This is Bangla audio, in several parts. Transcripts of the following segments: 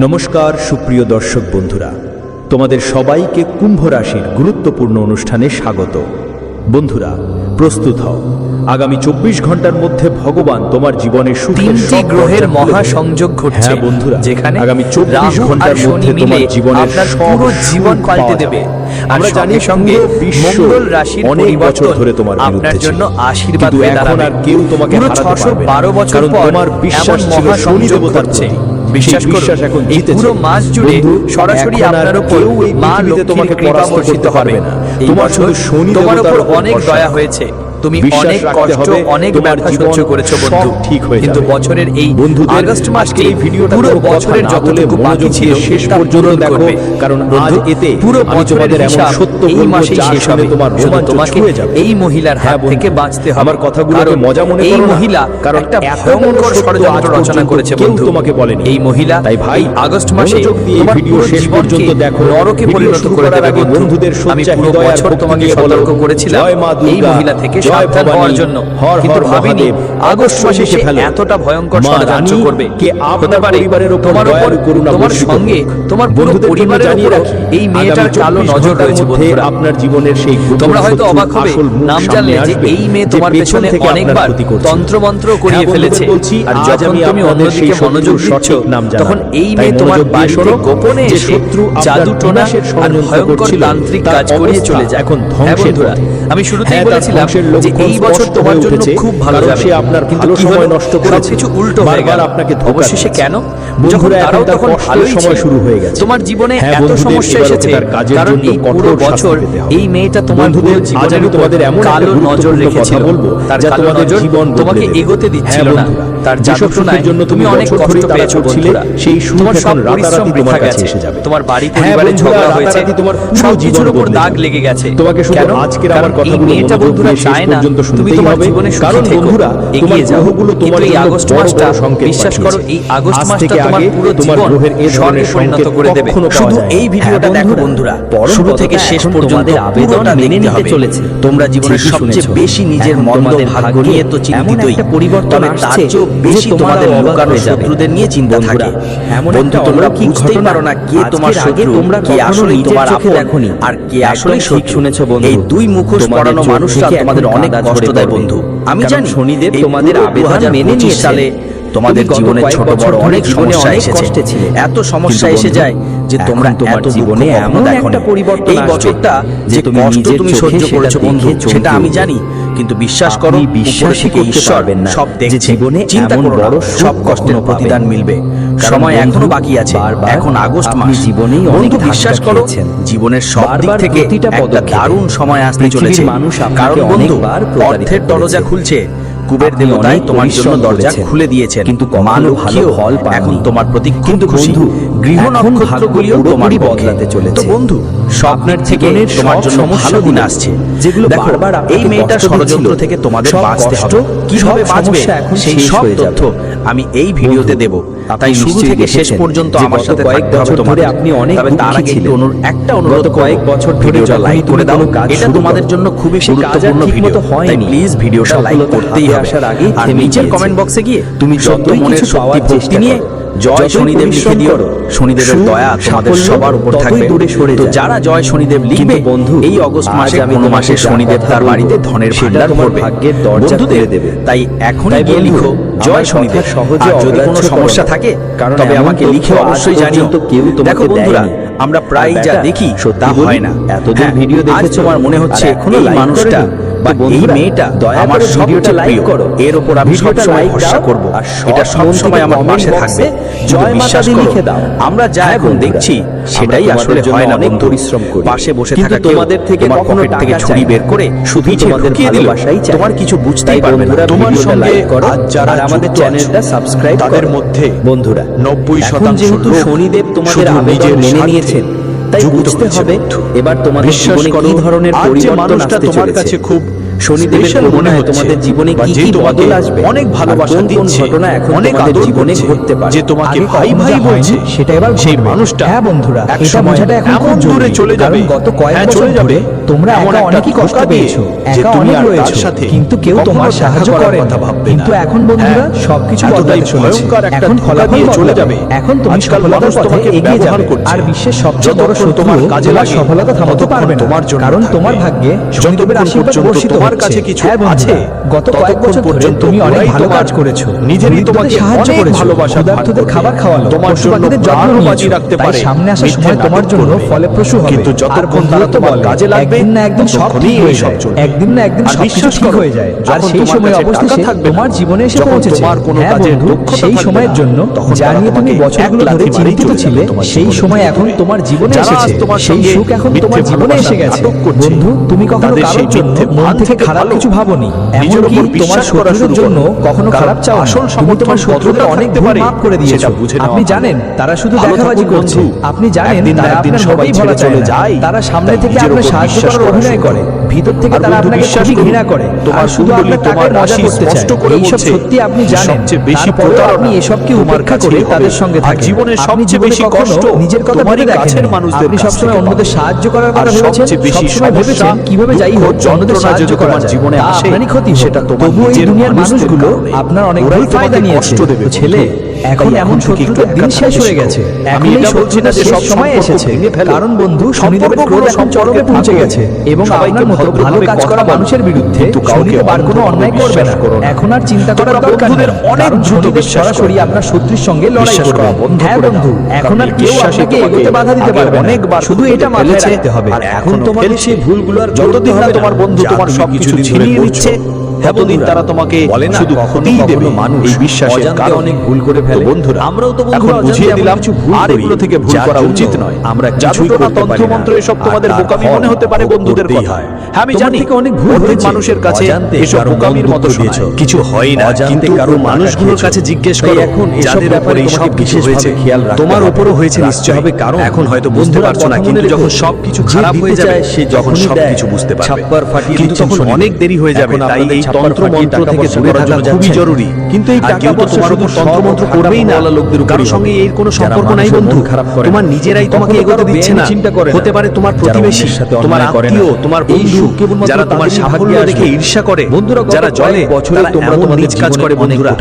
নমস্কার সুপ্রিয় দর্শক বন্ধুরা। তোমাদের সবাইকে কুম্ভ রাশির গুরুত্বপূর্ণ অনুষ্ঠানে স্বাগত। বন্ধুরা প্রস্তুত হও। আগামী চব্বিশ ঘণ্টার মধ্যে ভগবান তোমার জীবনে তিনটি গ্রহের মহাসংযোগ ঘটছে হ্যাঁ, বন্ধুরা যেখানে আগামী চব্বিশ ঘণ্টার মধ্যে তোমার জীবনে পুরো জীবন পাল্টে দেবে। আমরা জানি সঙ্গে মঙ্গল রাশির অনেক বছর ধরে তোমার আপনার জন্য আশীর্বাদ হয়ে দাঁড়াবে। কেউ তোমাকে 612 বছর তোমার বিশ্বাস ছিল শনি দেবতার প্রতি। বিশ্বাস বিশ্বাস এখন এই পুরো মাস জুড়ে সরাসরি আপনার উপর মা তোমাকে কৃপা বর্ষিত হবে না। তোমার শুধু শনি তোমার উপর অনেক দয়া হয়েছে। তুমি অনেক কষ্ট অনেক বার সহ্য করেছ বন্ধু। ঠিক হয়ে কিন্তু বছরের এই বন্ধু আগস্ট মাসকে ভিডিওটা পুরো বছরের যতটুকু বাকি ছিল শেষ পর্যন্ত দেখো কারণ বন্ধু এতে পুরো বছরের এমন সত্য এই মাসে শেষ হবে। তোমার শুধু তোমাকে হয়ে যাবে। এই মহিলার হাত হ্যাঁ, থেকে বাঁচতে হবে। আমার কথাগুলোকে মজা মনে করো মহিলা কারণ একটা ভয়ঙ্কর ষড়যন্ত্র রচনা করেছে বন্ধু। তোমাকে বলেনি। এই মহিলা তাই ভাই আগস্ট মাসে এই ভিডিও শেষ পর্যন্ত দেখো। নরকে পরিণত করে দেবে বন্ধুদের সচ্চা হৃদয় আর তোমাকে সতর্ক করেছিলাম এই মহিলা থেকে আপনার জীবনের সেই তোমরা হয়তো অবাক হবে নাম জানলে যে এই মেয়ে তোমার পেছনে অনেকবার তন্ত্রমন্ত্র করিয়ে ফেলেছে। আর যখন তুমি অন্যদিকে মনোযোগ তখন এই মেয়ে তোমার বাসরে গোপনে এসে শত্রু জাদু তান্ত্রিক কাজ করিয়ে চলে যায়। এখন আমি শুরুতেই বলেছিলাম যে এই বছর তোমার জন্য খুব ভালো যাবে। আপনার ভালো সময় নষ্ট করেছে। কিছু উল্টো হয়ে গেল। আপনাকে ধোকা কেন? বন্ধুরা এখন তখন ভালো সময় শুরু হয়ে গেছে। তোমার জীবনে হ্যাঁ, এত সমস্যা এসেছে কারণ এই পুরো বছর এই মেয়েটা তোমার পুরো আজ আমি তোমাদের এমন কালো নজর রেখেছিল। বলব তার কালো নজর জীবন তোমাকে এগোতে হ্যাঁ, দিচ্ছিল না। তার জাদুটোনার জন্য তুমি অনেক কষ্ট পেয়েছ বন্ধুরা। সেই তোমার সব রাতারাতি তোমার কাছে এসে যাবে। তোমার বাড়ি হ্যাঁ, পরিবারে ঝগড়া হয়েছে। তোমার সব কিছুর উপর দাগ লেগে গেছে তোমাকে শুধু আজকের আমার কথাগুলো বন্ধুরা সায়ন পর্যন্ত শুনতেই হবে। কারণ বন্ধুরা তোমার গ্রহগুলো তোমার এই আগস্ট মাসটা বিশ্বাস করো এই আগস্ট মাসটা তোমার পুরো জীবন স্বর্গে পরিণত করে দেবে। শুধু এই ভিডিওটা দেখো বন্ধুরা শুরু থেকে শেষ পর্যন্ত আবেদনটা মেনে নিতে চলেছে। তোমরা জীবনের সবচেয়ে বেশি নিজের মন্দ ভাগ্য নিয়ে তো চিন্তিতই। পরিবর্তন তার বেশি তোমাদের লুকানো শত্রুদের নিয়ে চিন্তা থাকে। এমন তোমরা কি বুঝতেই পারো না কে তোমার শত্রু তোমরা কে আসলে তোমার আপন আর কে আসলে শত্রু। শুনেছো বন্ধু এই দুই মুখোশ পড়ানো মানুষরা তোমাদের অনেক কষ্ট দেয় বন্ধু। আমি জানি শনিদেব তোমাদের আবেদন মেনে নিয়ে সালে তোমাদের জীবনে ছোট বড় অনেক সমস্যা এসেছে। এত সমস্যা এসে যায় যে তোমরা তোমার জীবনে এমন একটা পরিবর্তন এই বছরটা যে তুমি নিজে তুমি সহ্য করেছ বন্ধু সেটা আমি জানি। কিন্তু বিশ্বাস করো বিশ্বাস থেকে ঈশ্বর সব দেখছে জীবনে চিন্তা করো বড় সব কষ্টের প্রতিদান মিলবে। সময় এখনও বাকি আছে। এখন আগস্ট মাস। জীবনেই অনেক বিশ্বাস করো জীবনের সব দিক থেকে একটা দারুণ সময় আসতে চলেছে। মানুষ কারণ বন্ধু অর্থের দরজা খুলছে। কুবের দেবতাই তোমার জন্য দরজা খুলে দিয়েছেন। কিন্তু কমানো ভালো ফল এখন তোমার প্রতি কিন্তু বন্ধু গৃহ নক্ষত্রগুলিও তোমারই বদলাতে চলেছে। তো বন্ধু স্বপ্নের থেকে তোমার জন্য ভালো দিন আসছে। যেগুলো বারবার এই মেয়েটা ষড়যন্ত্র থেকে তোমাদের বাঁচতে হবে। কীভাবে বাঁচবে? সেই সব তথ্য আমি এই ভিডিওতে দেব। তাই শুরু থেকে শেষ পর্যন্ত আমার সাথে কয়েক বছর ধরে আপনি অনেক তবে তার আগে একটা অনুরোধ কয়েক বছর ধরে লাইক করে দাও। এটা তোমাদের জন্য খুবই গুরুত্বপূর্ণ ভিডিও। হয় প্লিজ ভিডিওটা লাইক করতেই হবে আসার আগে আর নিচের কমেন্ট বক্সে গিয়ে তুমি যত মনের শক্তি চেষ্টা নিয়ে জয় শনিদেব লিখে দিও শনিদেবের দয়া তোমাদের সবার উপর থাকবে। দূরে সরে তো যারা জয় শনিদেব লিখবে বন্ধু এই অগস্ট মাসে আমি কোন মাসে শনিদেব তার বাড়িতে ধনের ভান্ডার করবে ভাগ্যের দরজা খুলে দেবে। তাই এখন গিয়ে লিখো জয় শনিদেব। সহজে যদি কোনো সমস্যা থাকে কারণ তবে আমাকে লিখে অবশ্যই জানিও। তো কেউ তোমাকে দেয় না আমরা প্রায় যা দেখি তা হয় না। এতদিন হ্যাঁ, ভিডিও দেখে তোমার মনে হচ্ছে এই মানুষটা আমরা যা হ্যাঁ এখন দেখছি সেটাই আসলে হয় না অনেক পরিশ্রম করি। পাশে বসে থাকা তোমাদের থেকে কখনো থেকে ছুরি বের করে শুধু তোমাদের ভালোবাসাই তোমার কিছু বুঝতেই পারবে না। তোমার সঙ্গে যারা আমাদের চ্যানেলটা সাবস্ক্রাইব তাদের মধ্যে বন্ধুরা 90 শতাংশ যেহেতু শনিদেব তোমাদের আবেদন মেনে নিয়েছেন তাই বুঝতে হবে এবার তোমার বিশ্বাস জীবনে কি ধরনের পরিবর্তন মানুষটা আসতে তোমার চলেছে? কাছে খুব শনিদেবের তোমাদের জীবনে কি কি বদল আসবে? অনেক ভালোবাসা ঘটনা এখন জীবনে ঘটতে পারে? যে তোমাকে ভাই ভাই বলছে সেটা এবার সেই মানুষটা হ্যাঁ বন্ধুরা এটা বোঝাটা এখন খুব চলে যাবে গত কয়েক হ্যাঁ, বছর ধরে তোমরা একা অনেকই কষ্ট পেয়েছ অনেক রয়েছো সাথে কিন্তু কেউ তোমার সাহায্য করার কথা ভাববে কিন্তু এখন বন্ধুরা হ্যাঁ, সবকিছু বদলাতে চলেছে। এখন চলে যাবে। এখন তুমি এগিয়ে যাবে। আর বিশ্বের সবচেয়ে বড় শত্রু তোমার কাজে লাগা সফলতা থামাতে পারবে না। তোমার জন্য কারণ তোমার ভাগ্যে শনিদেবের আশীর্বাদ বর্ষিত তোমার কাছে কিছু হ্যাঁ আছে? গত কয়েক বছর পর্যন্ত তুমি অনেক ভালো কাজ করেছ। নিজেরই তোমাকে সাহায্য করেছ। ভালোবাসা ক্ষুধার্তদের খাবার খাওয়ালো তোমার জন্য যত্ন বাজি রাখতে পারে সামনে আসার সময় তোমার জন্য ফলপ্রসূ হবে। কিন্তু যতক্ষণ তারা তোমার কাজে লাগবে একদিন না একদিন সব ঠিক হয়ে যায়। একদিন না একদিন সব কিছু ঠিক হয়ে যায়। আর সেই সময় অবস্থা সে তোমার জীবনে এসে পৌঁছেছে। তোমার কোনো হ্যাঁ কাজে দক্ষতা সেই সময়ের জন্য জানিয়ে তুমি বছরগুলো ধরে চিন্তিত ছিলে সেই সময় এখন তোমার জীবনে এসেছে। সেই সুখ এখন তোমার জীবনে এসে গেছে বন্ধু তুমি কখনো কারোর জন্য মন থেকে খারাপ কিছু ভাবনি। এমনকি তোমার শত্রুদের জন্য কখনো খারাপ চাও আসল তুমি তোমার শত্রুদের অনেক ভুল মাফ করে দিয়েছ। আপনি জানেন তারা শুধু দেখাবাজি করছে। আপনি জানেন তারা আপনার সবাই ভোলা চলে যায়। তারা সামনে থেকে আপনার সাহায্য করার অভিনয় করে। ভিতর থেকে তারা আপনাকে খুবই ঘৃণা করে। তোমার শুধু আপনি তোমার রাশি করতে চায়। এইসব সত্যি আপনি জানেন। যে বেশি প্রতারণা আপনি এসবকে উপেক্ষা করে তাদের সঙ্গে থাকে জীবনের সবচেয়ে বেশি কষ্ট নিজের কথা ভেবে দেখেন মানুষদের আপনি সবসময় অন্যদের সাহায্য করার কথা ভেবেছেন সবসময় ভেবেছেন কীভাবে যাই হোক অন্যদের সাহায্য করা আমার জীবনে আসে। ক্ষতি সেটা তোমার তবুও এই দুনিয়ার মানুষগুলো আপনার অনেক ভুল ফায়দা নিয়েছে ছেলে এখন এমন শত্রুতার দিন শেষ হয়ে গেছে। আমি এটা বলছি না যে সব সময় এসেছে। কারণ বন্ধু শনিদেবের ক্রোধ এখন চরমে পৌঁছে গেছে। এবং আপনার মতো ভালো কাজ করা মানুষের বিরুদ্ধে শনিদেব আর কোনো অন্যায় করবে না। এখন আর চিন্তা করার দরকার নেই। অনেক দ্রুত সরাসরি আপনার শত্রুর সঙ্গে লড়াই করবে। হ্যাঁ বন্ধু এখন আর কেউ আপনাকে এগোতে বাধা দিতে পারবে অনেকবার শুধু এটা মাথায় রাখতে হবে। আর এখন তোমার সেই ভুলগুলো আর যতদিন না তোমার বন্ধু তোমার সবকিছু ছিনিয়ে নিচ্ছে এতদিন তারা তোমাকে শুধু ক্ষতিই দেবে। মানুষ। এই বিশ্বাসের কারণে। ভুল করে ফেলে। বন্ধুরা আমরাও তো বুঝিয়ে দিলাম আর এগুলো থেকে ভুল করা উচিত নয়। আমরা কিছুই মন্ত্র এসব তোমাদের বোকামি মনে হতে পারে বন্ধুদের কথা। হ্যাঁ। আমি জানি থেকে অনেক ভুল হয়েছে। মানুষের কাছে এসব বোকামির মতো কিছু হয় না কিন্তু কারও মানুষগুলোর কাছে জিজ্ঞেস করে এখন যাদের ব্যাপারে সব হয়েছে খেয়াল তোমার উপরও হয়েছে নিশ্চয় হবে কারণ এখন হয়তো বুঝতে পারছ না কিন্তু যখন সব কিছু খারাপ হয়ে যায় সে যখন সব কিছু বুঝতে পারবে। ছাপ্পার ফাটিয়ে অনেক দেরি হয়ে যাবে তাই এই তন্ত্র মন্ত্র থেকে দূরে থাকা খুবই জরুরি। কিন্তু এই টাকা পয়সা তন্ত্র মন্ত্র করবেই না। লোকদের কারোর সঙ্গে এর কোনো সম্পর্ক নাই বন্ধু। খারাপ করে তোমার নিজেরাই তোমাকে এগোতে দিচ্ছে না। চিন্তা করে হতে পারে তোমার প্রতিবেশী তোমার আত্মীয় তোমার বন্ধু যারা তোমার সাফল্য দেখে ঈর্ষা করে। বন্ধুরা যারা জলে বছরে তোমরা তোমাদের কাজ করে বন্ধুরা।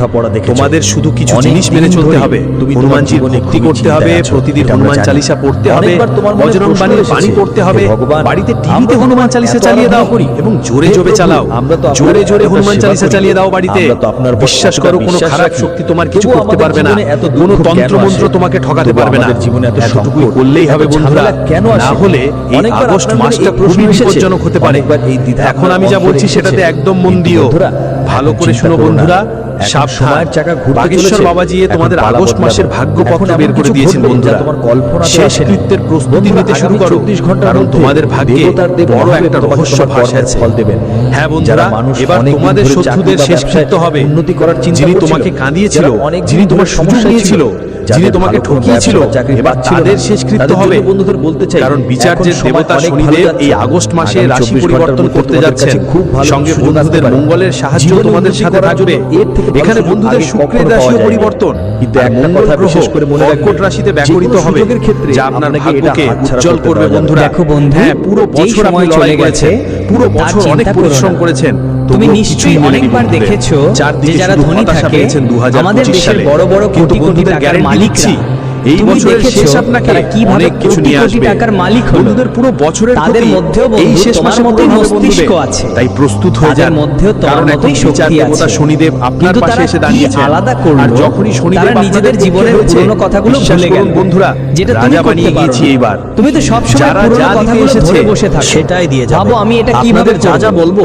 তোমাদের শুধু কিছু জিনিস মেনে চলতে হবে। হনুমানজির ভক্তি করতে হবে। প্রতিদিন হনুমান পড়তে হবে বজরং বাণীর পড়তে হবে। বাড়িতে টিভিতে হনুমান চালিশা চালিয়ে দাও এবং জোরে জোরে চালাও আমরা তো জোরে জোরে করে হনুমান চালিসা চালিয়ে দাও বাড়িতে। বিশ্বাস করো কোনো খারাপ শক্তি তোমার কিছু করতে পারবে না। কোনো তন্ত্র মন্ত্র তোমাকে ঠকাতে পারবে না। জীবনে এত এতটুকুই করলেই হবে বন্ধুরা। কেন না হলে এই আগস্ট মাসটা খুবই বিপজ্জনক হতে পারে। এখন আমি যা বলছি সেটাতে একদম মন দিও ভালো করে শুনো বন্ধুরা সব সময়ের চাকা ঘুরতে বাগেশ্বর বাবাজি তোমাদের আগস্ট মাসের ভাগ্য পত্র বের করে দিয়েছেন বন্ধুরা। তোমার কল্পনা শেষ কৃত্যের প্রস্তুতি নিতে শুরু করো। কারণ তোমাদের ভাগ্যে বড় একটা রহস্য ভাষা আছে। ফল দেবেন। হ্যাঁ বন্ধুরা এবার তোমাদের শত্রুদের শেষ কৃত্য হবে। উন্নতি করার চিন্তা যিনি তোমাকে কাঁদিয়েছিল যিনি তোমার সমস্যা নিয়েছিল যিনি তোমাকে ঠকিয়েছিল এবার তাদের শেষ কৃত্য হবে। বন্ধুদের বলতে চাই কারণ বিচার যে দেবতা শনিদেব এই আগস্ট মাসে রাশি পরিবর্তন করতে যাচ্ছে খুব ভালো সঙ্গে বন্ধুদের মঙ্গলের সাহায্য তোমাদের সাথে থাকবে। এখানে বন্ধুদের শুক্রের রাশি পরিবর্তন। কিন্তু একটা কথা বিশেষ করে মনে রাখবেন রাশিতে ব্যাকরিত হবে যোগের ক্ষেত্রে যা আপনার ভাগ্যকে উজ্জ্বল করবে বন্ধুরা। দেখো বন্ধু হ্যাঁ, পুরো বছর আপনি চলে গেছে পুরো বছর অনেক পরিশ্রম করেছেন। তুমি নিশ্চয়ই অনেকবার দেখেছ যে যারা ধনী থাকে, আমাদের দেশের বড় বড় কোটি কোটি টাকার দিচ্ছি, এই বছরের শেষ আপনাকে কীভাবে কিছু নিয়ে আসবে টাকার মালিক। বন্ধুদের পুরো বছরের তাদের মধ্যেও এই শেষ তোমার মাসে মতোই মস্তিষ্ক আছে। তাই প্রস্তুত হয়ে যান মধ্যেও তোমার কারণ এখন শক্তি আছে। শনিদেব আপনার পাশে এসে কি দাঁড়িয়েছেন আলাদা করল? আর যখনই শনিদেব তারা নিজেদের জীবনের পুরনো কথাগুলো ভুলে গেল। বন্ধুরা যেটা তুমি বানিয়ে গিয়েছি এইবার তুমি তো সব সময় পুরনো কথাগুলো এসেছে, ধরে বসে থাকো সেটাই দিয়ে যাবে ভাবো আমি এটা কীভাবে যা? যা বলব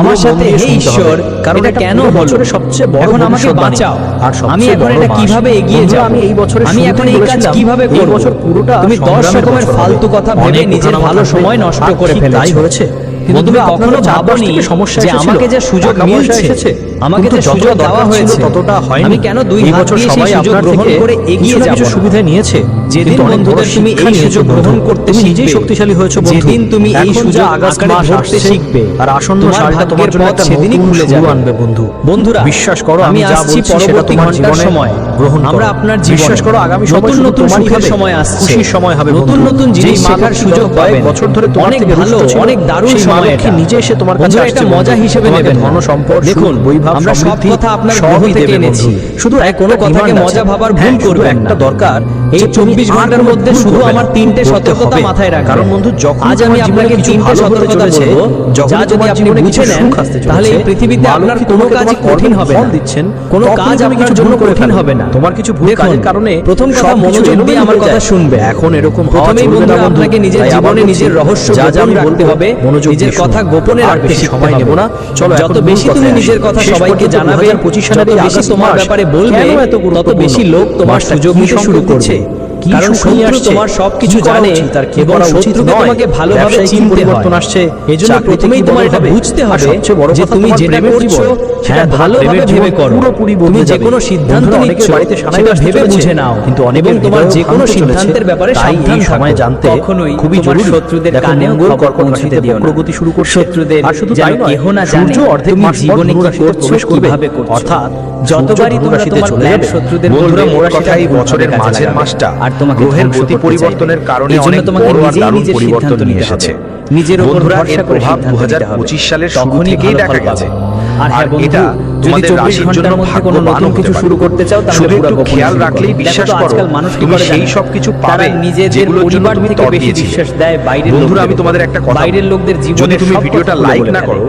আমার সাথে হে ঈশ্বর কারণ এটা কেন হলো বছরের সবচেয়ে বড় এখন আমাকে বাঁচাও। আর আমি এখন এটা কীভাবে এগিয়ে যাও যাব? আমি এই বছরে আমি এখন এই কাজ কীভাবে এই করব? বছর পুরোটা তুমি দশ সংগ্রামের রকমের ফালতু কথা ভেবে নিজের ভালো সময় নষ্ট করে ফেলেছো তাই হয়েছে। কিন্তু কখনো ভাবনি সমস্যা যে আমাকে যে সুযোগ মিলছে আমাকে যে সুযোগ দেওয়া হয়েছে ততটা হয়নি। আমি কেন দুই বছর সবাই সুযোগ গ্রহণ করে এগিয়ে যাব? সুবিধা নিয়েছে। যেদিন বন্ধুদের তুমি এই সুযোগ গ্রহণ করতে তুমি নিজেই শক্তিশালী হয়েছে বন্ধু। যেদিন তুমি এই সুযোগ আগাছকারে ধরতে শিখবে আর আসন্ন সালটা তোমার জন্য একটা সেদিনই খুলে যাবে। আনবে বন্ধু। বন্ধুরা বিশ্বাস করো আমি যা বলছি সেটা সময়। গ্রহণ আমরা আপনার বিশ্বাস করো আগামী নতুন নতুন সুখের সময় আসছে। খুশির সময় হবে নতুন নতুন জিনিস শেখার সুযোগ পাবে বছর ধরে তোমার অনেক ভালো অনেক দারুণ লক্ষ্মী নিজে এসে তোমার কাছে আসছে মজা হিসেবে নেবেন ধন সম্পদ দেখুন বৈভব আমরা সব কথা আপনার গ্রহ থেকে এনেছি। শুধু এক কোনো কথাকে মজা ভাবার হ্যাঁ, ভুল করবে একটা দরকার এই চব্বিশ ঘণ্টার মধ্যে শুধু আমার তিনটে সতর্কতা মাথায় কারণ বন্ধু যখন আজ আমি আপনাকে তিনটে সতর্কতা যদি আপনি বুঝে নেন তাহলে এই পৃথিবীতে আপনার কোনো কাজ কঠিন হবে না। দিচ্ছেন? কোনো কাজ জন্য কঠিন হবে না। তোমার কিছু ভুল কাজের কারণে প্রথম কথা মনোযোগ দিয়ে আমার কথা শুনবে এখন এরকম প্রথমেই বন্ধু। আপনাকে নিজের জীবনে নিজের রহস্য যা যা আমি বলতে হবে নিজের কথা গোপনে রাখতে সময় নেব না। চলো যত বেশি তুমি নিজের কথা সবাইকে জানাবে আর পঁচিশ সালের বেশি তোমার ব্যাপারে বলবে তত বেশি লোক তোমার সুযোগ নিতে শুরু করছে কারণ শনি আসছে তোমার সবকিছু জানে তার কি করা উচিত তোমাকে ভালোভাবে চিনতে পরিবর্তন আসছে। এজন্য প্রথমেই তোমার এটা বুঝতে হবে সবচেয়ে বড় যে তুমি যেটা করছ সেটা হ্যাঁ, ভালোভাবে ভেবে করো। পুরোপুরি বদলে যে কোনো সিদ্ধান্ত নিচ্ছ বাড়িতে সেটা ভেবে বুঝে নাও। কিন্তু অনেক তোমার যে কোনো সিদ্ধান্তের ব্যাপারে সাবধান সময় জানতে কখনোই খুবই জরুরি। শত্রুদের কানে খবর পৌঁছাতে দিও প্রগতি শুরু করছে। শত্রুদের আর শুধু তাই কেহ না জানে তুমি জীবনে কি করছ কীভাবে করছ। অর্থাৎ যতবারই রাশিতে চলে যাবে শত্রুদের বন্ধুরা মোর কথাই বছরের মাঝের মাসটা। আর তোমাকে গ্রহের গতি পরিবর্তনের কারণে অনেক তোমাকে নিজে নিজে পরিবর্তন নিয়ে এসেছে নিজের উপর ভরসা করে প্রভাব 2025 সালের শুরু থেকেই দেখা গেছে। আর এটা শুরু করতে চাও একটু খেয়াল রাখলেই বিশ্বাস করো তুমি সেই সব কিছু পাবে তুমি বন্ধুরা আমি তোমাদের একটা কথা বাইরের লোকদের জীবনে যদি তুমি ভিডিওটা লাইক না করো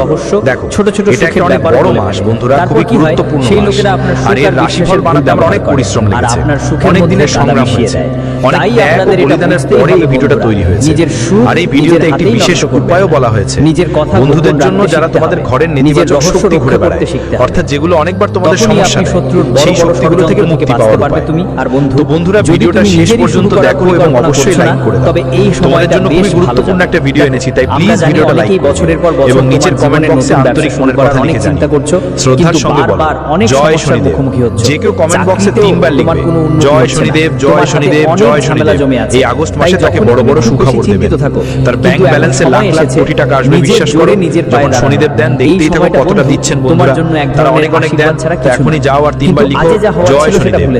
রহস্য দেখো ছোট ছোট এটা একটা অনেক বড় মাস বন্ধুরা খুবই গুরুত্বপূর্ণ সেই লোকেরা আপনার রাশিফল বানাতে অনেক পরিশ্রম লেগেছে অনেক দিনের সংগ্রাম হয়েছে ভিডিওটা তৈরি হয়েছে আর এই ভিডিওতে একটি বিশেষ উপায়ও বলা হয়েছে নিজের কথা বন্ধুদের জন্য যারা তোমাদের ঘরের নেতিবাচক শক্তি ঘুরে বেড়ায়। অর্থাৎ যেগুলো অনেকবার তোমাদের সমস্যা সেই শক্তিগুলো থেকে মুক্তি পাওয়া পারবে তুমি। আর বন্ধু বন্ধুরা ভিডিওটা শেষ পর্যন্ত দেখো এবং অবশ্যই লাইক করে তবে এই সময়ের জন্য খুবই গুরুত্বপূর্ণ একটা ভিডিও এনেছি তাই প্লিজ ভিডিওটা লাইক বছরের পর বছর এবং নিচের কমেন্ট বক্সে আন্তরিক মনের কথা লিখে চিন্তা করছ শ্রদ্ধার সঙ্গে বলো। জয় শনিদেব। যে কেউ কমেন্ট বক্সে তিনবার লিখবে। জয় শনিদেব জয় শনিদেব জয় শনিদেব এই আগস্ট মাসে তাকে বড় বড় সুখবর দেবে তার ব্যাংক ব্যালেন্সে লাখ লাখ কোটি টাকা আসবে বিশ্বাস করে যখন শনিদেব দেন দান দেখতেই থাকো কতটা দিচ্ছেন বন্ধুরা। তারা অনেক অনেক দেন এখনই যাও আর তিনবার লিখো জয় শনিদেব।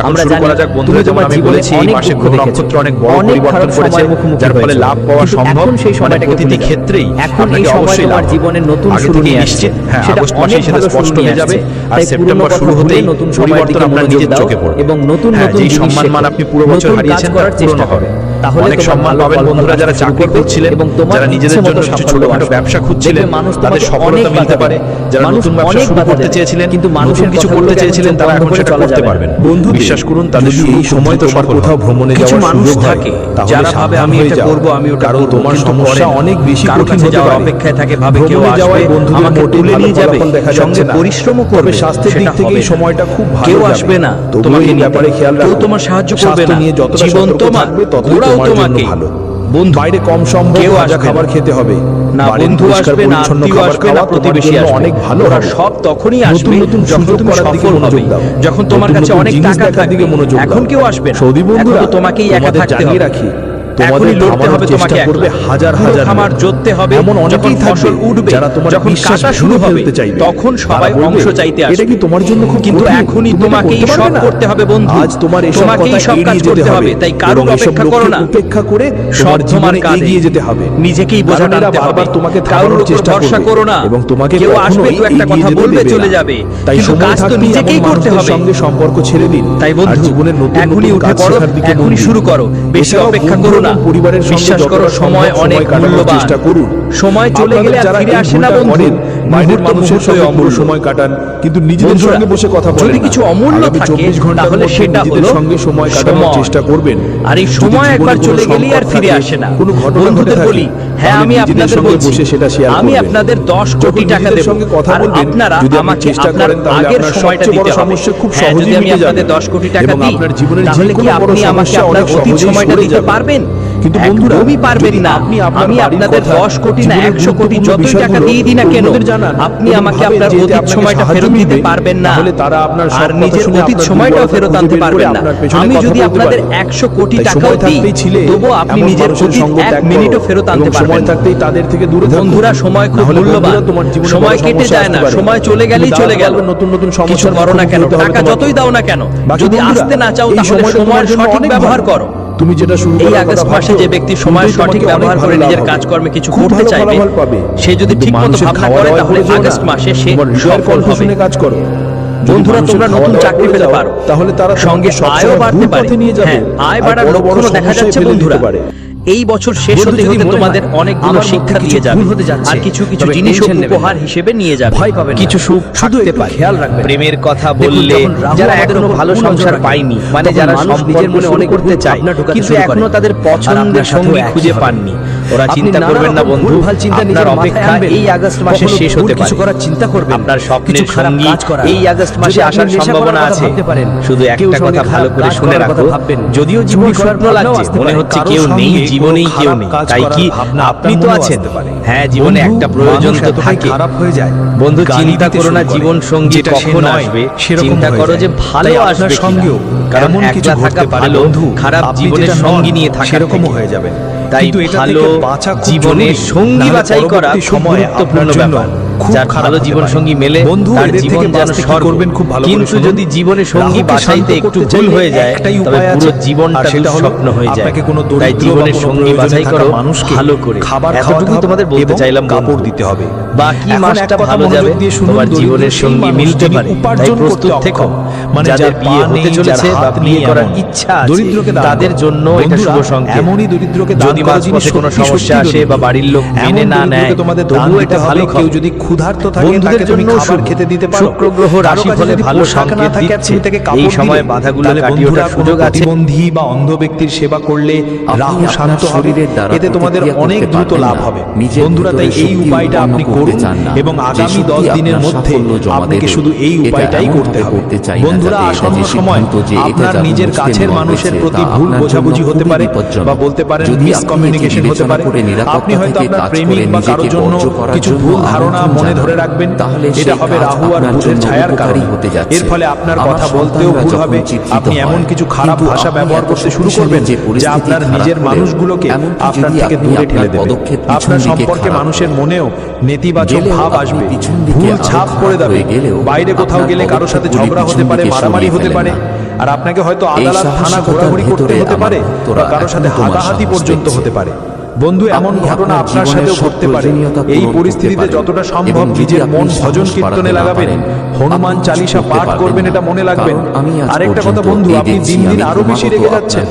এখন শুরু করা যাক বন্ধুরা যেমন আমি বলেছি এই মাসে গ্রহ নক্ষত্র অনেক বড় পরিবর্তন করেছে যার ফলে লাভ পাওয়া সম্ভব সেই মানে সময়টা প্রতিটি ক্ষেত্রেই এখন এই অবশ্যই আমার জীবনের নতুন শুরু নিয়ে আসছে। হ্যাঁ আগস্ট মাসে সেটা স্পষ্ট হয়ে যাবে আর সেপ্টেম্বর শুরু হতেই নতুন পরিবর্তন আপনার নিজের চোখে পড়বে। এবং নতুন হ্যাঁ, নতুন সম্মান মান আপনি পুরো বছর হারিয়েছেন করার চেষ্টা হবে। তাহলে অনেক সম্মান পাবেন বন্ধুরা যারা চাকরি করছিলেন এবং যারা নিজেদের জন্য কিছু ছোটখাটো ব্যবসা খুঁজছিলেন মানুষ তাদের সফলতা মিলতে পারে। যারা নতুন ব্যবসা শুরু করতে চেয়েছিলেন কিন্তু মানুষের কিছু করতে চেয়েছিলেন তারা এখন সেটা করতে পারবেন। বন্ধু বিশ্বাস করুন তাদের এই সময় তো কোথাও ভ্রমণে যাওয়ার সুযোগ থাকে যারা ভাবে আমি এটা করব আমি ওটা তোমার সমস্যা অনেক বেশি কঠিন হতে পারে। অপেক্ষায় থাকে ভাবে কেউ আসবে আমাকে তুলে নিয়ে যাবে সঙ্গে পরিশ্রমও করবে। স্বাস্থ্যের দিক থেকে সময়টা খুব ভালো কেউ আসবে না তোমাকে ব্যাপারে খেয়াল রাখো তোমার সাহায্য করবে না জীবন তোমার ততটা তোমার জন্য ভালো। বন্ধু বাইরে কম সম্ভব কেউ ভাজা খাবার খেতে হবে। না বন্ধু আসবে না আত্মীয় আসবে না প্রতিবেশী আসবে। অনেক ভালো ওরা সব তখনই আসবে নতুন যখন তুমি করার দিকে সফল মনোযোগ হবে যখন তোমার কাছে অনেক টাকা থাকবে এখন কেউ আসবে সৌদি বন্ধুরা তোমাকেই একা থাকতে হবে। রাখি তোমাদের লড়তে হবে তোমাকে চেষ্টা করবে হাজার হাজার খামার লোক। জোততে হবে এমন অনেকেই ফসল উঠবে যারা তোমার যখন কাটা শুরু হবে চাইবে। তখন সবাই অংশ চাইতে আসবে এটা কি তোমার জন্য খুব কিন্তু এখনই তুমি তোমাকেই সব করতে হবে বন্ধু। আজ তোমার এসব কথা সব কাজ করতে হবে তাই এসব অপেক্ষা করো না। উপেক্ষা করে সব তোমার এগিয়ে যেতে হবে। নিজেকেই বোঝা টানতে হবে। তোমাকে থামানোর চেষ্টা ভরসা করো না। এবং তোমাকে কেউ আসবে দু একটা কথা বলবে চলে যাবে। তাই সময় কাজ তো নিজেকেই করতে হবে। সঙ্গে সম্পর্ক ছেড়ে দিন। তাই বন্ধু জীবনের নতুন কাজ শেখার দিকে শুরু করো বেশি অপেক্ষা করো না এবং পরিবারের বিশ্বাস করো সময় অনেক মূল্যবান। চেষ্টা করুন। সময় চলে গেলে আর ফিরে আসে না বন্ধু। বাইরের মানুষের সঙ্গে অমূল্য। সময় কাটান কিন্তু নিজেদের সঙ্গে বসে কথা বলেন যদি কিছু অমূল্য থাকে, তাহলে সেটা হলো সঙ্গে সময় কাটানোর চেষ্টা করবেন। আর এই সময় একবার চলে গেলেই আর ফিরে আসে না। কোনো ঘটনা ঘটে বলি হ্যাঁ আমি আপনাদের বলছি সেটা শেয়ার আমি আপনাদের দশ যখন কোটি টাকা দেব। সঙ্গে কথা বলবেন, আপনারা আমাকে চেষ্টা করেন, তাহলে আগের আপনার সময়টা দিতে সমস্যা খুব হ্যাঁ, সহজেই মিটে আপনাদের যাবে। দশ কোটি টাকা দিই আপনার জীবনের যে কোনো বড় আপনি আমাকে সমস্যা কিন্তু বন্ধুরা আমি পারবেন না। আপনি আমি আপনাদের 10 কোটি না 100 কোটি যতই টাকা দিয়ে দিই না কেন আপনি আমাকে আপনার অতীত সময়টা ফেরত দিতে পারবেন না তাহলে তারা আপনার আর নিজের অতীত ফেরত আনতে পারবেন না। আমি যদি আপনাদের 100 কোটি টাকাও দিই আপনি নিজের অতীত 1 মিনিটও ফেরত আনতে পারবেন না। থাকতেই তাদের থেকে দূরে বন্ধুরা সময় খুব মূল্যবান। সময় কেটে যায় না সময় চলে গেলেই চলে গেল। নতুন নতুন সমস্যা করো না কেন? টাকা যতই দাও না কেন? যদি আসতে না চাও তাহলে সময়ের সঠিক ব্যবহার করো তুমি যেটা শুরু এই আগস্ট মাসে যে ব্যক্তি সময় সঠিক ব্যবহার করে নিজের কাজকর্মে কিছু করতে চাইবে সে যদি ঠিকমতো ভাবনা করে তাহলে আগস্ট মাসে সে সফল হবে। কাজ করো। বন্ধুরা তোমরা নতুন চাকরি পেতে পারো। তাহলে তারা সঙ্গে আয়ও বাড়তে পারে। নিয়ে হ্যাঁ, আয় বাড়ার লক্ষণ দেখা যাচ্ছে বন্ধুরা। এই বছর শেষ হতে হতে তোমাদের অনেকগুলো শিক্ষা দিয়ে যাবে হতে যাচ্ছে আর কিছু কিছু জিনিস উপহার হিসেবে নিয়ে যাবে। ভয় পাবে কিছু সুখ শুধু এতে একটু খেয়াল রাখবে প্রেমের কথা বললে যারা এখনও ভালো সংসার পায়নি মানে যারা সম্পর্ক মনে অনেক করতে চায় কিন্তু এখনও তাদের পছন্দের সঙ্গী খুঁজে পাননি। ওরা চিন্তা করবেন না বন্ধু। ভালো চিন্তা নিজের অপেক্ষা এই আগস্ট মাসে শেষ হতে পারে কিছু করার চিন্তা করবেন। আপনার স্বপ্নের সঙ্গী এই আগস্ট মাসে আসার সম্ভাবনা আছে। শুধু একটা কথা ভালো করে শুনে রাখো যদিও জীবন স্বপ্ন লাগছে মনে হচ্ছে কেউ নেই জীবনেই কেউ নেই। তাই কি? আপনি তো আছেন। হ্যাঁ জীবনে একটা প্রয়োজন তো থাকে। হয়ে যায়। বন্ধু চিন্তা করো না জীবন সঙ্গী কখন আসবে? চিন্তা করো যে ভালো আসবে সঙ্গেও কারণ একলা থাকা ভালো খারাপ জীবনের সঙ্গী নিয়ে থাকা। এরকমও হয়ে যাবে। তাই ভালো জীবনের সঙ্গী বাছাই করা সময় গুরুত্বপূর্ণ ব্যাপার। যার ভালো জীবন সঙ্গী মেলে তার জীবন যেন স্বর করবেন খুব ভালো কিন্তু যদি জীবনে সঙ্গী বাছাইতে একটু ভুল হয়ে যায় তবে আছে জীবনটা স্বপ্ন হয়ে যায়। তাই জীবনের সঙ্গী বাছাই করো মানুষ ভালো করে। খাবার এতটুকু তোমাদের বলতে চাইলাম কাপড় দিতে হবে। বাকি মাসটা ভালো যাবে। তোমার জীবনের সঙ্গী মিলতে পারে তাই প্রস্তুত থেকো। মানে যাদের বিয়ে হতে চলেছে বা বিয়ে করার ইচ্ছা দরিদ্রকে তাদের জন্য এটা শুভ সংকেত। এমনই দরিদ্রকে যদি মাঝপথে কোনো সমস্যা আসে বা বাড়ির লোক মেনে না নেয় তোমাদের তবু এটা ভালো কেউ যদি ক্ষুধার্ত থাকে তাকে তুমি খাবার খেতে দিতে পারো। শুক্র গ্রহ রাশি ফলে ভালো সংকেত দিচ্ছে এই সময় বাধাগুলো কাটিয়ে ওঠার সুযোগ আছে। বন্ধী বা অন্ধ ব্যক্তির সেবা করলে রাহু শান্ত শরীরের দ্বারা এতে তোমাদের অনেক দ্রুত লাভ হবে বন্ধুরা তাই এই উপায়টা আপনি করুন করতে চান না। এবং আগামী দশ দিনের মধ্যে আপনাকে শুধু এই উপায়টাই করতে করতে চাই বন্ধুরা আসন্ন সময় তো যে আপনার নিজের কাছের মানুষের প্রতি ভুল বোঝাবুঝি হতে পারে বা বলতে পারে যদি মিসকমিউনিকেশন হতে পারে আপনি হয়তো আপনার প্রেমিক বা কারও জন্য কিছু ভুল ধারণা মনে ধরে রাখবেন। তাহলে এটা হবে রাহু আর বুধের ছায়ার কারণে। হতে যাচ্ছে। এর ফলে আপনার কথা বলতেও ভুল হবে। আপনি এমন কিছু খারাপ ভাষা ব্যবহার করতে শুরু করবেন যা আপনার নিজের মানুষগুলোকে আপনার থেকে দূরে ঠেলে দেবে আপনার সম্পর্কে মানুষের মনেও নেতিবাচক নেতিবাচক ভাব আসবে। ভুল ছাপ পড়ে যাবে। বাইরে কোথাও গেলে কারও সাথে ঝগড়া হতে পারে মারামারি হতে পারে। আর আপনাকে হয়তো আদালত থানা ঘোরাঘুরি করতে হতে পারে বা সাথে হাতাহাতি পর্যন্ত হতে পারে। বন্ধু এমন ঘটনা আপনার সাথেও ঘটতে পারে। এই পরিস্থিতিতে যতটা সম্ভব নিজের মন ভজন কীর্তনে লাগাবেন হনুমান চালিশা পাঠ করবেন এটা মনে রাখবেন আরেকটা কথা বন্ধু আপনি দিন দিন আরও বেশি রেগে যাচ্ছেন।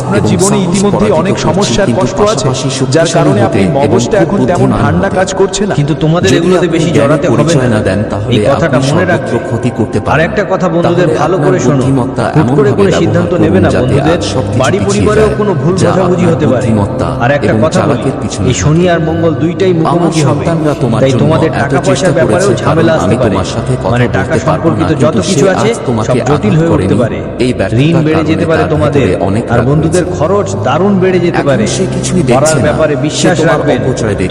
আপনার জীবনে ইতিমধ্যে অনেক সমস্যার কষ্ট আছে যার কারণে আপনি মগজটা এখন তেমন ঠান্ডা কাজ করছে না। কিন্তু তোমাদের এগুলোতে বেশি জড়াতে হবে না দেন তাহলে এই কথাটা মনে রাখবে ক্ষতি করতে পারে একটা কথা বন্ধুদের ভালো করে শোনো। হুট করে কোনো সিদ্ধান্ত নেবে না বন্ধুদের। বাড়ি পরিবারেও কোনো ভুল বোঝাবুঝি হতে পারে। আর একটা কথা বলি এই শনি আর মঙ্গল দুইটাই মুখোমুখি হবে। তাই তোমাদের টাকা পয়সার ব্যাপারেও ঝামেলা আসতে পারে মানে টাকা সম্পর্কিত যত কিছু আছে সব জটিল হয়ে উঠতে পারে। এই ঋণ বেড়ে যেতে পারে তোমাদের। অনেক আর বন্ধুদের খরচ দারুণ বেড়ে যেতে পারে। সে কিছুই দেখছে ব্যাপারে বিশ্বাস রাখবেন।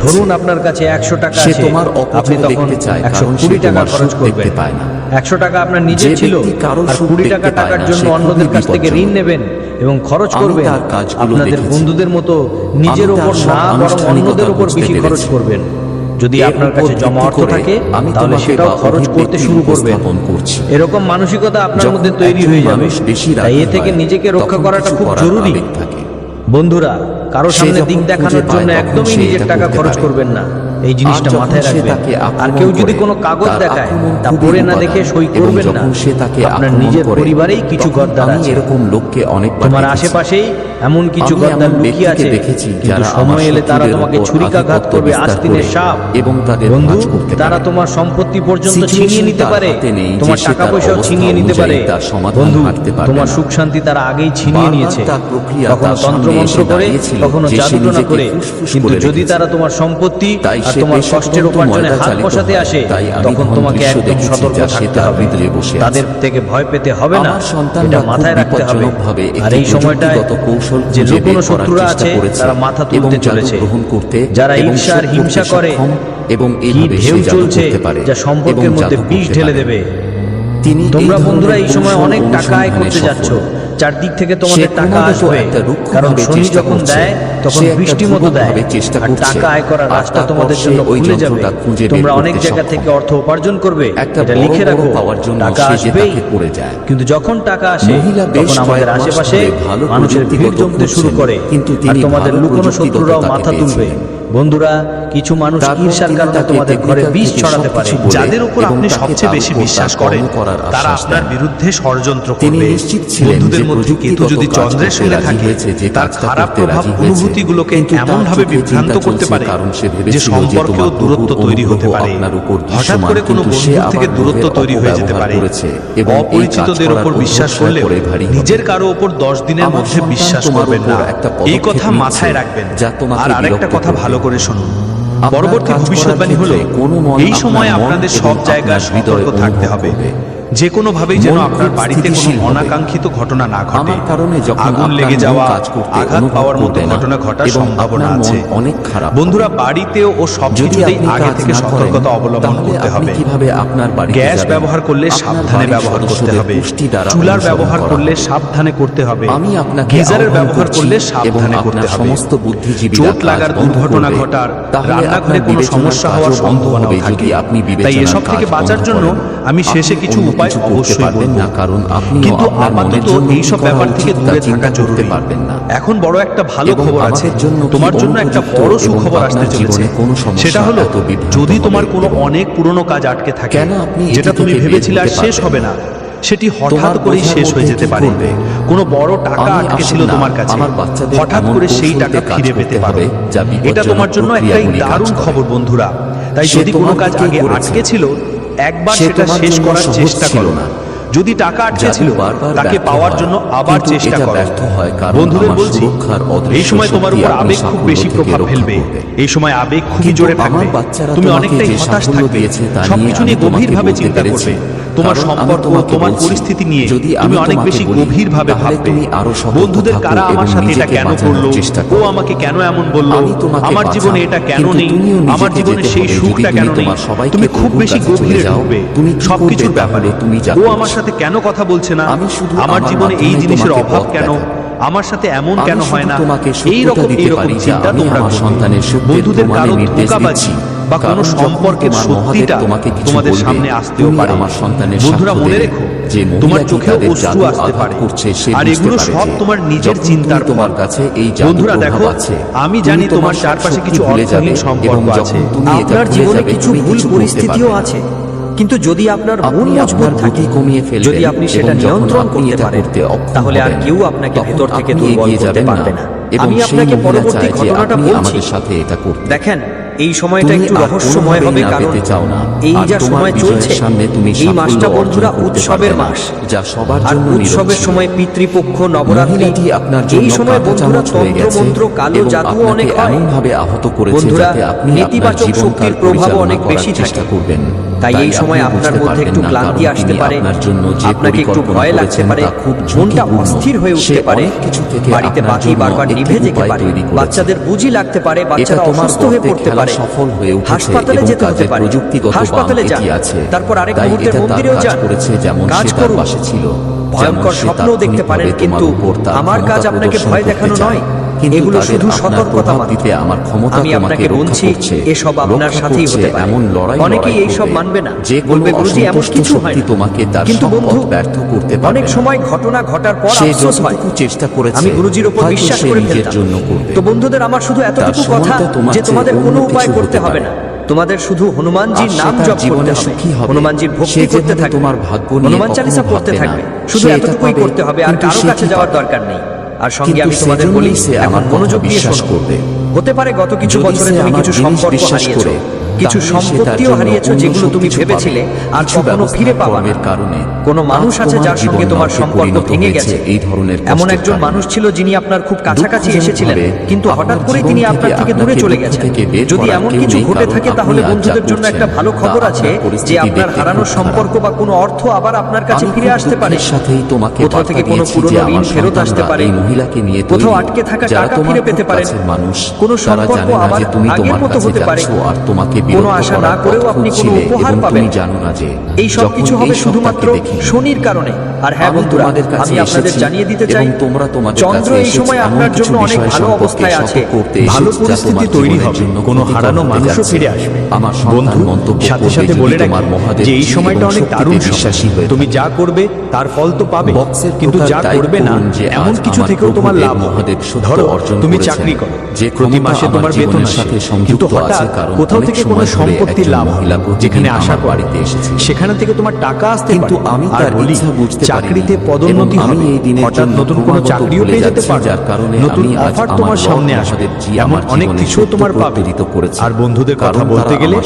ধরুন আপনার কাছে একশো টাকা সে তোমার আপনি তখন একশো কুড়ি টাকা খরচ করতে পায় না। একশো টাকা আপনার নিজের ছিল আর কুড়ি টাকা টাকার জন্য অন্যদের কাছ থেকে ঋণ নেবেন এবং খরচ করবেন। আপনাদের বন্ধুদের মতো নিজের ওপর না অন্যদের উপর বেশি খরচ করবেন। যদি আপনার কাছে জমা অর্থ থাকে আমি তাহলে সেটা সেটাও খরচ করতে শুরু করবে করছি। এরকম মানসিকতা আপনার মধ্যে তৈরি হয়ে যাবে। তাই এ থেকে নিজেকে রক্ষা করাটা খুব জরুরি। বন্ধুরা কারও সামনে দিক দেখানোর জন্য একদমই নিজের টাকা খরচ করবেন না। এই জিনিসটা মাথায় রাখবেন। আর কেউ যদি কোনো কাগজ দেখায় তা পড়ে না দেখে সই করবেন না। সে তাকে আপনার নিজের পরিবারেই কিছু গদ্দার আছে। এরকম লোককে অনেকবার তোমার আশেপাশেই এমন কিছু গদ্দার লুকিয়ে আছে। দেখেছি কিন্তু যারা সময় এলে তারা তোমাকে ছুরিকাঘাত করবে আস্তিনের সাপ। এবং তাদের বন্ধু তারা তোমার সম্পত্তি পর্যন্ত ছিনিয়ে নিতে পারে। তোমার টাকা পয়সাও ছিনিয়ে নিতে পারে। তার সমাধান বন্ধু তোমার সুখ শান্তি তারা আগেই ছিনিয়ে নিয়েছে। তার প্রক্রিয়া কখনো তার তোমার কষ্টের উপার্জনে হাত বসাতে আসে তখন তোমাকে একদম সতর্ক থাকতে হবে। তাদের থেকে ভয় পেতে হবে না। এটা মাথায় রাখতে হবে। আর এই সময়টায় কৌশল যে লুকোনো শত্রুরা আছে তারা মাথা তুলতে চলেছে। গ্রহণ করতে যারা ঈর্ষা আর হিংসা করে এবং এই ঢেউ চলছে যা সম্পর্কের মধ্যে বিষ ঢেলে দেবে। তিনি তোমরা বন্ধুরা এই সময় অনেক টাকা আয় করতে যাচ্ছ। চারদিক থেকে তোমাদের টাকা আসবে। কারণ শনি যখন দেয় তখন বৃষ্টি মতো দেয়। চেষ্টা আর টাকা আয় করার রাস্তা তোমাদের জন্য খুলে যাবে। তোমরা অনেক জায়গা থেকে অর্থ উপার্জন করবে। এটা লিখে রাখো। পাওয়ার জন্য টাকা আসবে পড়ে যায়। কিন্তু যখন টাকা আসে তখন আমাদের আশেপাশে মানুষের ভিড় জমতে শুরু করে। কিন্তু তিনি তোমাদের লুকোনো শত্রুরাও মাথা তুলবে। বন্ধুরা কিছু মানুষ ঈর্ষার কারণে তোমাদের ঘরে বিষ ছড়াতে পারে। যাদের উপর আপনি সবচেয়ে বেশি বিশ্বাস করেন তারা আপনার বিরুদ্ধে ষড়যন্ত্র করবে। তিনি নিশ্চিত ছিলেন বন্ধুদের মধ্যে কেতু যদি চন্দ্রের সঙ্গে থাকে যে তার খারাপ প্রভাব অনুভূতিগুলোকে এমন ভাবে বিভ্রান্ত করতে পারে কারণ সে যে সম্পর্কেও দূরত্ব তৈরি হতে পারে। আপনার উপর হঠাৎ করে কোনো বন্ধু থেকে দূরত্ব তৈরি হয়ে যেতে পারে। এবং অপরিচিতদের উপর বিশ্বাস করলে নিজের কারও উপর দশ দিনের মধ্যে বিশ্বাস করবেন না। এই কথা মাথায় রাখবেন। আর আরেকটা কথা ভালো করে শুনুন। পরবর্তী ভবিষ্যৎবাণী হলো এই সময় আপনাদের সব জায়গা সতর্ক থাকতে হবে। যে কোনোভাবেই যেন আপনার বাড়িতে কোনো অনাকাঙ্ক্ষিত ঘটনা না ঘটে। কারণে আগুন লেগে যাওয়া আঘাত পাওয়ার মতো ঘটনা ঘটার সম্ভাবনা আছে। অনেক খারাপ বন্ধুরা বাড়িতে ও সব কিছুতেই আগে থেকে সতর্কতা অবলম্বন করতে হবে। কীভাবে আপনার বাড়ি গ্যাস ব্যবহার করলে সাবধানে ব্যবহার করতে হবে। চুলার ব্যবহার করলে সাবধানে করতে হবে। আমি আপনাকে গিজারের ব্যবহার করলে সাবধানে করতে হবে। সমস্ত বুদ্ধিজীবী চোট লাগার দুর্ঘটনা ঘটার রান্নাঘরে কোনো সমস্যা হওয়ার সম্ভাবনা থাকে। আপনি তাই এসব থেকে বাঁচার জন্য আমি শেষে কিছু উপায় অবশ্যই পারবেন না কারণ আপনি কিন্তু এই সব ব্যাপার থেকে দূরে থাকা জরুরি। পারবেন না। এখন বড় একটা ভালো খবর আছে জন্য তোমার জন্য একটা বড় সুখবর আসতে চলেছে। কোনো সমস্যা সেটা হলো যদি তোমার কোনো অনেক পুরনো কাজ আটকে থাকে কেন আপনি যেটা তুমি ভেবেছিলে আর শেষ হবে না সেটি হঠাৎ করেই শেষ হয়ে যেতে পারে। কোনো বড় টাকা আটকে ছিল তোমার কাছে। হঠাৎ করে সেই টাকা ফিরে পেতে পারবে এটা তোমার জন্য একটাই দারুণ খবর বন্ধুরা। তাই যদি কোনো কাজ আগে আটকে ছিল একবার সেটা শেষ করার চেষ্টা করো। না। যদি টাকা আটকে ছিল তাকে পাওয়ার জন্য আবার চেষ্টা করো। বন্ধুদের বলছি এই সময় তোমার উপর আবেগ খুব বেশি প্রভাব ফেলবে। এই সময় আবেগ খুবই জোরে থাকবে। তুমি অনেকটাই হতাশ থাকবে। সবকিছু নিয়ে গভীরভাবে চিন্তা করবে। তোমার সম্পর্ক তোমার পরিস্থিতি নিয়ে যদি আমি অনেক বেশি গভীর ভাবে ভাববে। আরও বন্ধুদের কারা আমার সাথে এটা কেন করল? ও আমাকে কেন এমন বলল? আমার জীবনে এটা কেন নেই? আমার জীবনে সেই সুখটা কেন নেই? তুমি খুব বেশি গভীরে ঢুকবে। তুমি সবকিছুর ব্যাপারে তুমি ও আমার সাথে কেন কথা বলছে না? আমি শুধু আমার জীবনে এই জিনিসের অভাব কেন? আমার সাথে এমন কেন হয় না? এই রকম এই রকম চিন্তা তোমরা সন্তানের বন্ধুদের কারও ধোকাবাজি বা কোনো সম্পর্কের সত্যিটা তোমাদের সামনে আসতেও পারে। আমার সন্তানের বন্ধুরা মনে রেখো যে তোমার অশ্রু আসতে পারে। আর এগুলো সব তোমার নিজের চিন্তার তোমার কাছে এই বন্ধুরা দেখো আমি জানি তোমার চারপাশে কিছু সম্পর্ক আছে। আপনার জীবনে কিছু ভুল পরিস্থিতিও আছে কিন্তু যদি আপনার মন মজবুত থাকে কমিয়ে ফেলে যদি আপনি সেটা নিয়ন্ত্রণ করতে পারেন তাহলে আর কেউ আপনাকে ভেতর থেকে দুর্বল করতে পারবে না। আমি আপনাকে পরবর্তী ঘটনাটা বলছি। দেখেন এই সময়টা একটু রহস্যময় হবে কারণ চাও না। এই যা সময় চলছে সামনে তুমি এই মাসটা বন্ধুরা উৎসবের মাস। যা সবার জন্য উৎসবের সময় পিতৃপক্ষ নবরাত্রি আপনার এই সময় বন্ধুরা তন্ত্র মন্ত্র কালো জাদু অনেক হয়। ভাবে আহত করেছে যাতে আপনি নেতিবাচক শক্তির প্রভাব অনেক বেশি চেষ্টা করবেন। তাই এই সময় আপনার মধ্যে একটু ক্লান্তি আসতে পারে আপনাকে একটু ভয় লাগতে পারে মনটা অস্থির হয়ে উঠতে পারে বাড়িতে বাকি বারবার নিভে যেতে পারে বাচ্চাদের বুঝি লাগতে পারে বাচ্চারা অসুস্থ হয়ে পড়তে পারে সফল হয়ে হাসপাতালে যেতে হতে পারে প্রযুক্তিগত হাসপাতালে যান তারপর আরেক মুহূর্তে মন্দিরেও যান কাজ করুন। পাশে ছিল ভয়ঙ্কর স্বপ্নও দেখতে পারেন কিন্তু আমার কাজ আপনাকে ভয় দেখানো নয়। কিন্তু তাদের আপনার মানে। দিতে আমার ক্ষমতা আমি আপনাকে বলছি এসব আপনার সাথেই হতে পারে। এমন লড়াই অনেকেই এই সব মানবে না। যে বলবে গুরুজি এমন কিছু হয় তোমাকে তার কিন্তু বন্ধু ব্যর্থ করতে পারে অনেক সময় ঘটনা ঘটার পর আফসোস হয়। চেষ্টা করেছে আমি গুরুজির উপর বিশ্বাস করে ফেলতাম। তো বন্ধুদের আমার শুধু এতটুকু কথা যে তোমাদের কোনো উপায় করতে হবে না। তোমাদের শুধু হনুমানজির নাম জপ করতে হবে। হনুমানজির ভক্তি করতে থাকবে। তোমার ভাগ্য হনুমান চালিসা করতে থাকবে। শুধু এতটুকুই করতে হবে আর কারও কাছে যাওয়ার দরকার নেই। আর সঙ্গে আমি তোমাদের বলি সে এখন আমার মনোযোগ দিয়ে বিশ্বাস করবে। হতে পারে গত কিছু বছরে তুমি কিছু সম্পর্ক হারিয়েছো করে, কিছু সম্পত্তিও হারিয়েছো যেগুলো তুমি ভেবেছিলে আর কখনো ফিরে কর্মের কারণে কোনো মানুষ আছে যার সঙ্গে তোমার সম্পর্ক ভেঙে গেছে। এই ধরনের এমন একজন মানুষ ছিল যিনি আপনার খুব কাছাকাছি এসেছিলেন কিন্তু হঠাৎ করে তিনি আপনার থেকে দূরে চলে গেছেন। যদি এমন কিছু ঘটে থাকে তাহলে বন্ধুদের জন্য একটা ভালো খবর আছে যে আপনার হারানো সম্পর্ক বা কোনো অর্থ আবার আপনার কাছে ফিরে আসতে পারে। সাথেই তোমাকে কোথাও থেকে কোনো পুরনো ঋণ ফেরত আসতে পারে। এই মহিলাকে নিয়ে কোথাও আটকে থাকা টাকা ফিরে পেতে পারেন। মানুষ কোনো সম্পর্ক আবার তুমি আগের তোমার মতো কাছে হতে পারে আর তোমাকে কোনো আশা না করেও আপনি কোনো উপহার পাবেন। জানো না যে এই সব কিছু হবে শুধুমাত্র শনির কারণে। আর হ্যাঁ বন্ধুরা আমি আপনাদের জানিয়ে দিতে চাই তোমরা তোমাদের চন্দ্র এই সময় আপনার জন্য অনেক ভালো অবস্থায় আছে ভালো পরিস্থিতি তৈরি হবে কোনো হারানো মানুষও ফিরে আসবে। আমার বন্ধু সাথে সাথে বলে তোমার রাখি মহাদেব যে এই সময়টা অনেক দারুণ বিশ্বাসী হয়ে তুমি যা করবে তার ফল তো পাবে। বক্সের কিন্তু যা করবে না যে এমন কিছু থেকেও তোমার লাভ হবে। মহাদেব ধরো অর্জন তুমি চাকরি করো। যে প্রতি মাসে তোমার বেতন সাথে সংযুক্ত আছে কারণ কোথাও থেকে কোনো সম্পত্তি লাভ হবে যেখানে আশা বাড়িতে এসেছিল। সেখানে থেকে তোমার টাকা আসতে কিন্তু আমি তার ইচ্ছা বুঝতে চাকরিতে পদোন্নতি আমি হবে এই হঠাৎ জন্য নতুন কোনো চাকরিও পেয়ে যেতে পারো যার কারণে নতুন অফার তোমার সামনে আসবে। এমন অনেক সত্য তোমার পাবে। প্রত্যুরিত করেছে। আর বন্ধুদের কথা বলতে গেলে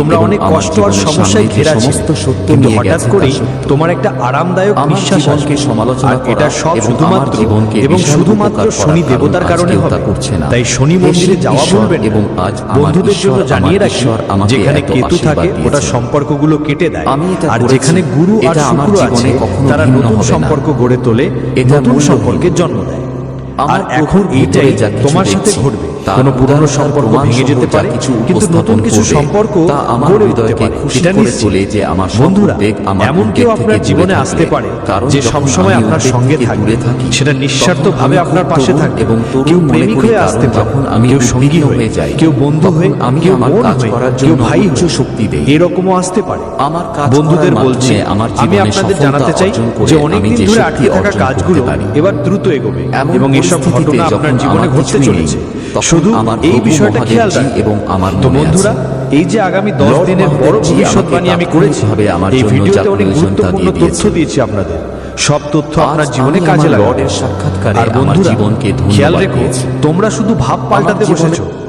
তোমরা অনেক কষ্ট আর সমস্যায় ঘেরা সমস্ত সত্য কিন্তু নিয়ে হঠাৎ করে তোমার একটা আরামদায়ক জীবনকে আসবে। সমালোচনা এটা সব শুধুমাত্র জীবনকে এবং শুধুমাত্র শনি দেবতার কারণে তা করছে না। তাই শনি মন্দিরে যাওয়া বলবেন এবং আজ বন্ধুদের জন্য জানিয়ে রাখি যেখানে কেতু থাকে ওটা সম্পর্কগুলো কেটে দেয়। আর যেখানে গুরু আর শুক্র আছে তারা নতুন সম্পর্ক গড়ে তোলে এটা নতুন সম্পর্কের জন্ম দেয়। আমার আর এখন এইটাই তোমার সাথে ঘটবে। কোনো পুরনো সম্পর্ক ভেঙে যেতে পারে কিছু কিন্তু নতুন কিছু সম্পর্ক তা আমার হৃদয়কে খুশি করে তোলে যে আমার বন্ধুরা আমার এমন কেউ আপনার জীবনে আসতে পারে কারণ যে সবসময় আপনার সঙ্গে থাকবে থাকি, সেটা নিঃস্বার্থ ভাবে আপনার পাশে থাকবে। এবং কেউ প্রেমিক হয়ে আসতে পারে আমি কেউ সঙ্গী হয়ে যাই, কেউ বন্ধু হয়ে আমি আমার কাজ করার কেউ জন্য ভাই উচ্চ শক্তি দেই। এরকমও আসতে পারে। আমার কাজ বন্ধুদের বলছি আমার আমি আপনাদের জানাতে চাই যে আমি অনেকদিন ধরে আটকে থাকা কাজগুলো এবার দ্রুত এগোবে এবং এসব ঘটনা আপনার জীবনে ঘটতে চলেছে তখন শুধু আমার এই বিষয়টা খেয়াল এবং আমার তো বন্ধুরা এই যে আগামী দশ দিনের বড় ভবিষ্যৎবাণী আমি করেছি হবে আমার এই ভিডিওতে অনেক গুরুত্বপূর্ণ তথ্য দিয়েছি। আপনাদের। সব তথ্য আপনার জীবনে কাজে লাগবে। লর্ডের সাক্ষাৎকারে আর বন্ধুরা জীবনকে খেয়াল রেখো তোমরা শুধু ভাব পাল্টাতে বসেছো।